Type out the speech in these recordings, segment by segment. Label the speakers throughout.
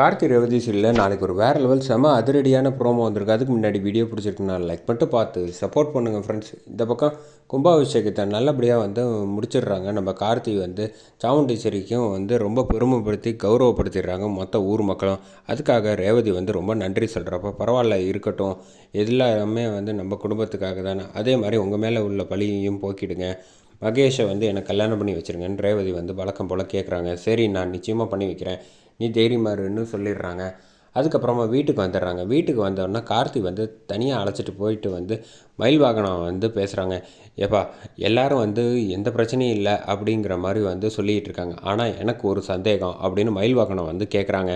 Speaker 1: கார்த்தி ரேவதி சீரியலில் நாளைக்கு ஒரு வேறு லெவல் செம அதிரடியான ப்ரோமோ வந்திருக்கு. அதுக்கு முன்னாடி வீடியோ பிடிச்சிருக்குன்னா லைக் பண்ணிட்டு பார்த்து சப்போர்ட் பண்ணுங்கள் ஃப்ரெண்ட்ஸ் இந்த பக்கம் கும்பாபிஷேகத்தை நல்லபடியாக வந்து முடிச்சிடுறாங்க. நம்ம கார்த்தி வந்து சாமுண்டீஸ்வரிக்கும் வந்து ரொம்ப பெருமைப்படுத்தி கௌரவப்படுத்திடுறாங்க மொத்த ஊர் மக்களும். அதுக்காக ரேவதி வந்து ரொம்ப நன்றி சொல்கிறப்ப பரவாயில்ல இருக்கட்டும். எல்லாமே வந்து நம்ம குடும்பத்துக்காக தானே. அதே மாதிரி உங்கள் மேலே உள்ள பழியையும் போக்கிடுங்க. மகேஷை வந்து எனக்கு கல்யாணம் பண்ணி வச்சுருங்கன்னு ரேவதி வந்து வழக்கம் போல் கேட்குறாங்க சரி நான் நிச்சயமாக பண்ணி வைக்கிறேன். நீ தைரியமாருன்னு சொல்லிடுறாங்க. அதுக்கப்புறமா வீட்டுக்கு வந்துடுறாங்க. வீட்டுக்கு வந்தோடனே கார்த்தி வந்து தனியாக அழைச்சிட்டு போயிட்டு வந்து மயில் வாகனம் வந்து பேசுகிறாங்க ஏப்பா எல்லாரும் வந்து எந்த பிரச்சனையும் இல்லை அப்படிங்கிற மாதிரி வந்து சொல்லிகிட்டு இருக்காங்க. ஆனால் எனக்கு ஒரு சந்தேகம் அப்படின்னு மயில் வாகனம் வந்து கேட்குறாங்க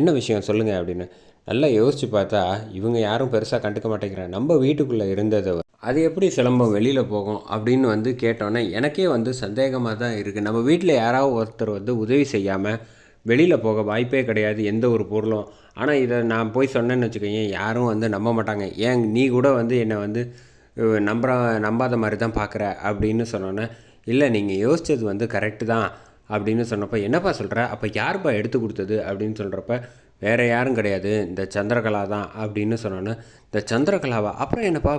Speaker 1: என்ன விஷயம் சொல்லுங்கள் அப்படின்னு. நல்லா யோசித்து பார்த்தா இவங்க யாரும் பெருசாக கண்டுக்க மாட்டேங்கிறாங்க. நம்ம வீட்டுக்குள்ளே இருந்ததை அது எப்படி சிலம்பம் வெளியில் போகும் அப்படின்னு வந்து கேட்டோன்னே எனக்கே வந்து சந்தேகமாக தான் இருக்குது நம்ம வீட்டில் யாராவது ஒருத்தர் வந்து உதவி செய்யாமல் வெளியில் போக வாய்ப்பே கிடையாது எந்த ஒரு பொருளும். ஆனால் இதை நான் போய் சொன்னேன்னு வச்சுக்கோங்க யாரும் வந்து நம்ப மாட்டாங்க. ஏன் நீ கூட வந்து என்னை வந்து நம்புற நம்பாத மாதிரி தான் பார்க்குற அப்படின்னு சொன்னோன்னே இல்லை நீங்கள் யோசித்தது வந்து கரெக்டு தான் அப்படின்னு சொன்னப்போ என்னப்பா சொல்கிற அப்போ யாருப்பா எடுத்து கொடுத்தது? அப்படின்னு சொல்கிறப்ப வேறு யாரும் கிடையாது இந்த சந்திரகலா தான் அப்படின்னு சொன்னோன்னே இந்த சந்திரகலாவா? அப்புறம் என்னப்பா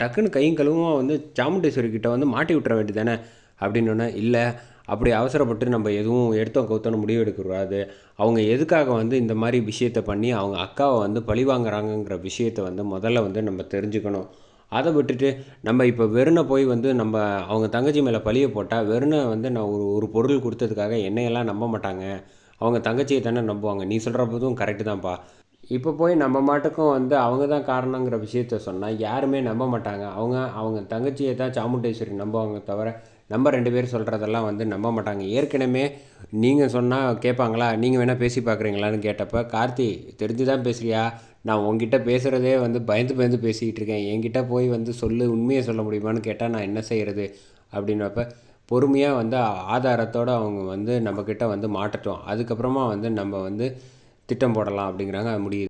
Speaker 1: டக்குன்னு கையும் கழுவும் வந்து சாமுண்டேஸ்வரி கிட்டே வந்து மாட்டி விட்டுற வேண்டியதானே அப்படின்னோடனே இல்லை அப்படி அவசரப்பட்டு நம்ம எதுவும் எடுத்தோம் கவுத்தோன்னு முடிவு எடுக்கக்கூடாது. அவங்க எதுக்காக வந்து இந்த மாதிரி விஷயத்தை பண்ணி அவங்க அக்காவை வந்து பழி வாங்குறாங்கங்கிற விஷயத்தை வந்து முதல்ல வந்து நம்ம தெரிஞ்சுக்கணும். அதை விட்டுட்டு நம்ம இப்போ வெறுனை போய் வந்து நம்ம அவங்க தங்கச்சி மேலே பழிய போட்டால் வெறுனை வந்து நான் ஒரு ஒரு பொருள் கொடுத்ததுக்காக என்னையெல்லாம் நம்ப மாட்டாங்க. அவங்க தங்கச்சியை தானே நம்புவாங்க. நீ சொல்கிற போதும் கரெக்டு தான்ப்பா. இப்போ போய் நம்ம மாட்டுக்கும் வந்து அவங்க தான் காரணங்கிற விஷயத்த சொன்னால் யாருமே நம்ப மாட்டாங்க. அவங்க அவங்க தங்கச்சியை தான் சாமுண்டேஸ்வரி நம்புவாங்க தவிர நம்ம ரெண்டு பேர் சொல்கிறதெல்லாம் வந்து நம்ப மாட்டாங்க. ஏற்கனவே நீங்கள் சொன்னால் கேட்பாங்களா நீங்கள் வேணால் பேசி பார்க்குறீங்களான்னு கேட்டப்போ கார்த்தி தெரிஞ்சு தான் பேசுகிறியா நான் உங்ககிட்ட பேசுகிறதே வந்து பயந்து பயந்து பேசிக்கிட்டு இருக்கேன். என்கிட்ட போய் வந்து சொல்லு உண்மையை சொல்ல முடியுமான்னு கேட்டால் நான் என்ன செய்கிறது அப்படின்னப்ப பொறுமையாக வந்து ஆதாரத்தோடு அவங்க வந்து நம்மக்கிட்ட வந்து மாட்டட்டும். அதுக்கப்புறமா வந்து நம்ம வந்து திட்டம் போடலாம் அப்படிங்கிறாங்க அது முடியுது.